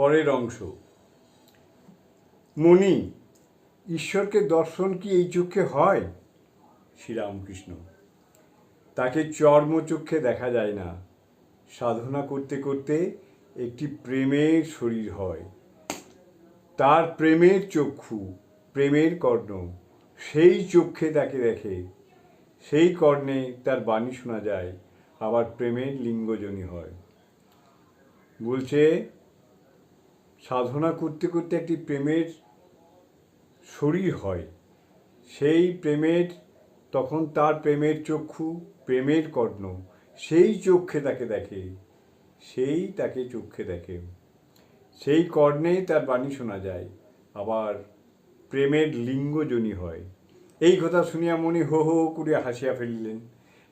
পরের অংশ। মণি ঈশ্বরকে দর্শন কি এই চক্ষে হয়? শ্রীরামকৃষ্ণ তাকে চর্মচক্ষে দেখা যায় না। সাধনা করতে করতে একটি প্রেমের শরীর হয়। তার প্রেমের চক্ষু প্রেমের কর্ণ সেই চক্ষে তাকে দেখে। সেই কর্ণে তার বাণী শোনা যায় আবার প্রেমের লিঙ্গজনী হয়। বলছে সাধনা করতে করতে একটি প্রেমের শরীর হয়। সেই প্রেমের, তখন তার প্রেমের চক্ষু, প্রেমের কর্ণ, সেই চক্ষে তাকে দেখে, সেই তাকে চক্ষে দেখে। সেই কর্ণে তার বাণী শোনা যায়, আবার প্রেমের লিঙ্গজনী হয়। এই কথা শুনিয়া মনি হো হো করে হাসিয়া ফেলিলেন।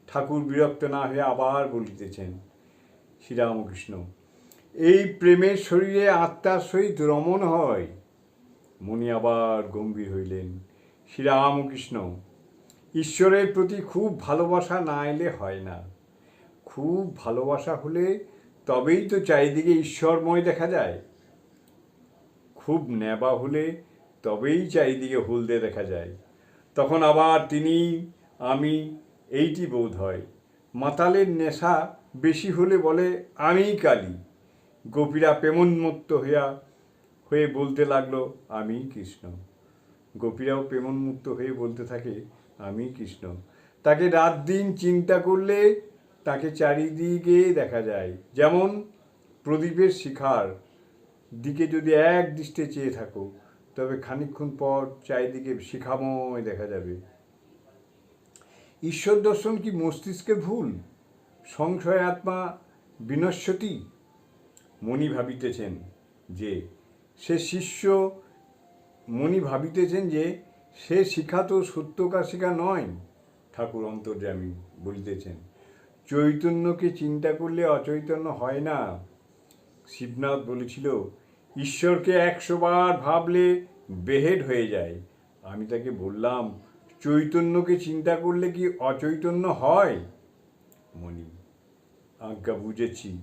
ঠাকুর বিরক্ত না হয়ে আবার বলিতেছেন, শ্রীরামকৃষ্ণ এই প্রেমের শরীরে আত্মার সহিত রমণ হয়। মনি আবার গম্ভীর হইলেন। শ্রীরামকৃষ্ণ, ঈশ্বরের প্রতি খুব ভালোবাসা না এলে হয় না। খুব ভালোবাসা হলে তবেই তো চারিদিকে ঈশ্বরময় দেখা যায়। খুব নেবা হলে তবেই চারিদিকে হলদে দেখা যায়। তখন আবার তিনি, আমি, এইটি বোধ হয়, মাতালের নেশা বেশি হলে বলে, আমি কালী। গোপীরা প্রেমোন্মত্ত হইয়া, হয়ে বলতে লাগল, আমি কৃষ্ণ। গোপীরাও প্রেমোন্মুক্ত হয়ে বলতে থাকে, আমি কৃষ্ণ। তাকে রাত দিন চিন্তা করলে তাকে চারিদিকে দেখা যায়। যেমন প্রদীপের শিখার দিকে যদি এক দৃষ্টে চেয়ে থাকো, তবে খানিকক্ষণ পর চারিদিকে শিখাময় দেখা যাবে। ঈশ্বর দর্শন কি মস্তিষ্কের ভুল? সংশয় আত্মা বিনশ্বতী? মণি ভাবিতেছেন যে, সে শিষ্য মণি ভাবিতেছেন যে, সে শিখা তো সত্যকার শিখা নয়, ঠাকুর অন্তর্যামী বলিতেছেন। চৈতন্যকে চিন্তা করলে অচৈতন্য হয় না। শিবনাথ বলেছিল, ঈশ্বরকে একশোবার ভাবলে বেহেড হয়ে যায়। আমি তাকে বললাম, চৈতন্যকে চিন্তা করলে কি অচৈতন্য হয়? মণি, আজ্ঞা বুঝেছি।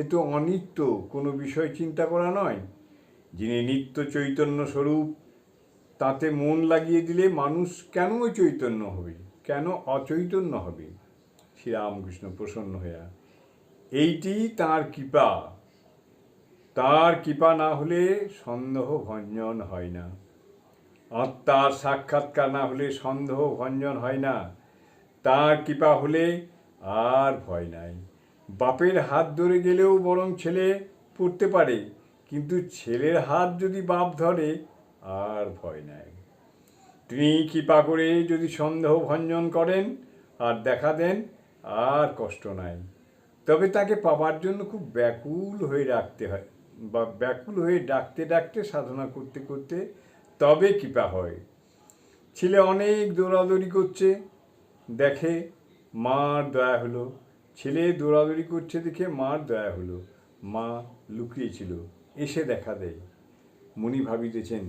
এ তো অনিত্য, কোনো বিষয় চিন্তা করা নয়। যিনি নিত্য চৈতন্য স্বরূপ, তাতে মন লাগিয়ে দিলে মানুষ কেন চৈতন্য হবে? কেন অচৈতন্য হবে? শ্রীরামকৃষ্ণ প্রসন্ন হইয়া, এইটি তার কৃপা। তার কৃপা না হলে সন্দেহ ভঞ্জন হয় না। আত্মার সাক্ষাৎকার না হলে সন্দেহ ভঞ্জন হয় না। তার কৃপা হলে আর ভয় নাই। বাপের হাত ধরে গেলেও বরং ছেলে পড়তে পারে, কিন্তু ছেলের হাত যদি বাপ ধরে, আর ভয় নাই। তিনি কৃপা করে যদি সন্দেহ ভঞ্জন করেন, আর দেখা দেন, আর কষ্ট নাই। তবে তাকে পাবার জন্য খুব ব্যাকুল হয়ে রাখতে হয়, বা ব্যাকুল হয়ে ডাকতে ডাকতে সাধনা করতে করতে তবে কৃপা হয়। ছেলে অনেক দৌড়াদৌড়ি করছে, দেখে মার দয়া হলো। ছেলে দৌড়াদৌড়ি করছে দেখে মার দয়া হলো। মা লুকিয়েছিল, এসে দেখা দেয়। মুনি ভাবিতেছেন,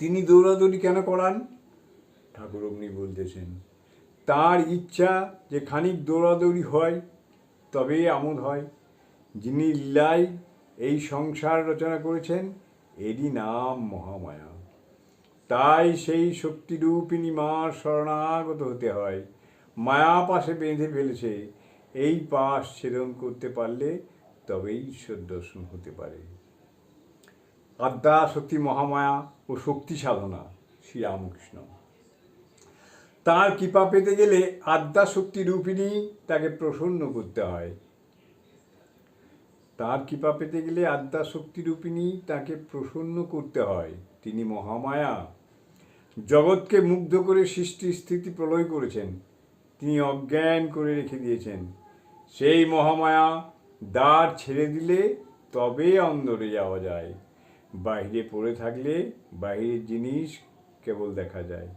তিনি দৌড়াদৌড়ি কেন করান? ঠাকুর অগ্নি বলতেছেন, তার ইচ্ছা যে খানিক দৌড়াদৌড়ি হয় তবেই আমোদ হয়। যিনি লীলায় এই সংসার রচনা করেছেন, এরই নাম মহামায়া। তাই সেই শক্তিরূপিণী মার শরণাগত হতে হয়। মায়া পাশে বেঁধে ফেলেছে এই পাশ ছেদন করতে পারলে তবেই ঈশ্বর দর্শন হতে পারে। আদ্যা শক্তি মহামায়া ও শক্তি সাধনা শ্রী শ্রীরামকৃষ্ণ। তার কৃপা পেতে গেলে আদ্যা শক্তি রূপিণী তাকে প্রসন্ন করতে হয়। তার কৃপা পেতে গেলে আদ্যা শক্তি রূপিণী তাকে প্রসন্ন করতে হয়। তিনি মহামায়া। জগৎকে মুগ্ধ করে সৃষ্টি স্থিতি প্রলয় করেছেন। তিনি অজ্ঞান করে রেখে দিয়েছেন। সেই মহামায়া দ্বার ছেড়ে দিলে তবে অন্দরে যাওয়া যায়। বাইরে পড়ে থাকলে বাইরের জিনিস কেবল দেখা যায়।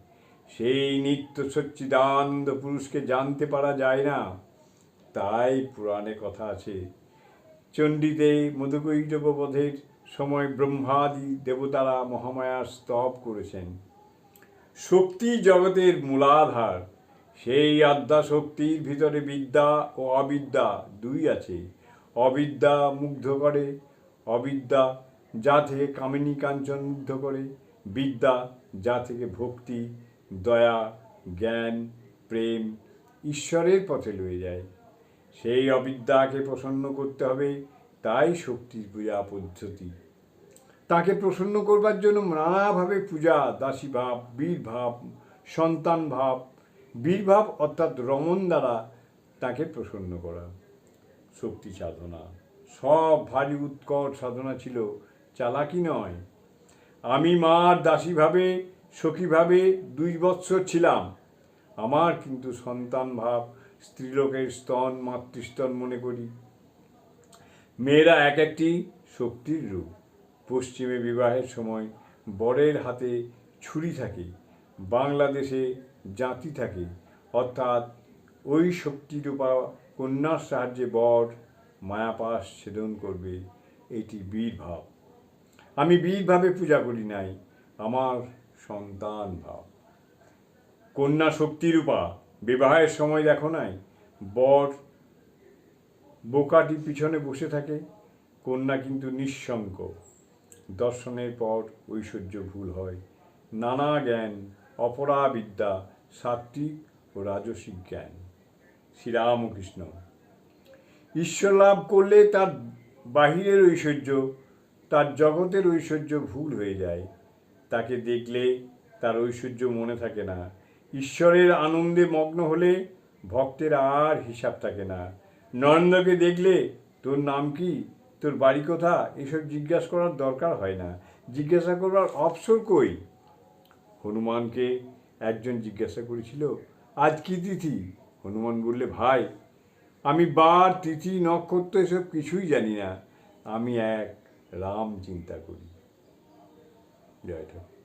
সেই নিত্য সচ্চিদানন্দ পুরুষকে জানতে পারা যায় না। তাই পুরাণে কথা আছে, চণ্ডীতে মধুকৈটববধের সময় ব্রহ্মাদি দেবতারা মহামায়ার স্তব করেছেন। শক্তি জগতের মূলাধার সেই আদ্যা শক্তির ভিতরে বিদ্যা ও অবিদ্যা দুই আছে। অবিদ্যা মুগ্ধ করে, অবিদ্যা যা থেকে কামিনী কাঞ্চন মুগ্ধ করে, বিদ্যা যা থেকে ভক্তি, দয়া, জ্ঞান, প্রেম ঈশ্বরের পথে লয়ে যায়। সেই অবিদ্যাকে প্রসন্ন করতে হবে, তাই শক্তির পূজা পদ্ধতি। তাকে প্রসন্ন করবার জন্য নানাভাবে পূজা দাসী ভাব বীর ভাব সন্তান ভাব বীর ভাব অর্থাৎ রমণ দ্বারা তাকে প্রসন্ন করা। শক্তি সাধনা। সব ভারী উৎকট সাধনা ছিল, চালাকি নয়। আমি মার দাসীভাবে, সখীভাবে দুই বৎসর ছিলাম। আমার কিন্তু সন্তান ভাব স্ত্রীলোকের স্তন, মাতৃস্তন মনে করি। মেয়েরা এক একটি শক্তির রূপ। পশ্চিমে বিবাহের সময় বরের হাতে ছুরি থাকে। বাংলাদেশে জাতি থাকে। অর্থাৎ ওই শক্তিরূপা কন্যার সাহায্যে বর মায়াপাশ ছেদন করবে, এটি বীর ভাব। আমি বীরভাবে পূজা করি নাই, আমার সন্তান ভাব। কন্যা শক্তিরূপা বিবাহের সময় দেখো নাই, বর বোকাটি পিছনে বসে থাকে, কন্যা কিন্তু নিঃসঙ্ক দর্শনের পর ঐশ্বর্য ভুল হয়, নানা জ্ঞান, অপরাবিদ্যা সাত্ত্বিক ও রাজসিক জ্ঞান। শ্রীরামকৃষ্ণ, ঈশ্বর লাভ করলে তার বাহিরের ঐশ্বর্য, তার জগতের ঐশ্বর্য ভুল হয়ে যায়। তাকে দেখলে তার ঐশ্বর্য মনে থাকে না। ঈশ্বরের আনন্দে মগ্ন হলে ভক্তের আর হিসাব থাকে না। নরেন্দ্রকে দেখলে তোর নাম কি, তোর বাড়ি কোথা এসব জিজ্ঞাসা করার দরকার হয় না। জিজ্ঞাসা করবার অবসর কই? হনুমানকে একজন জিজ্ঞাসা করেছিল, আজ কি তিথি? হনুমান বললে, ভাই, আমি বার, তিথি, নক্ষত্র এসব কিছুই জানি না। আমি এক, রাম চিন্তা করি। জয় ঠাকুর।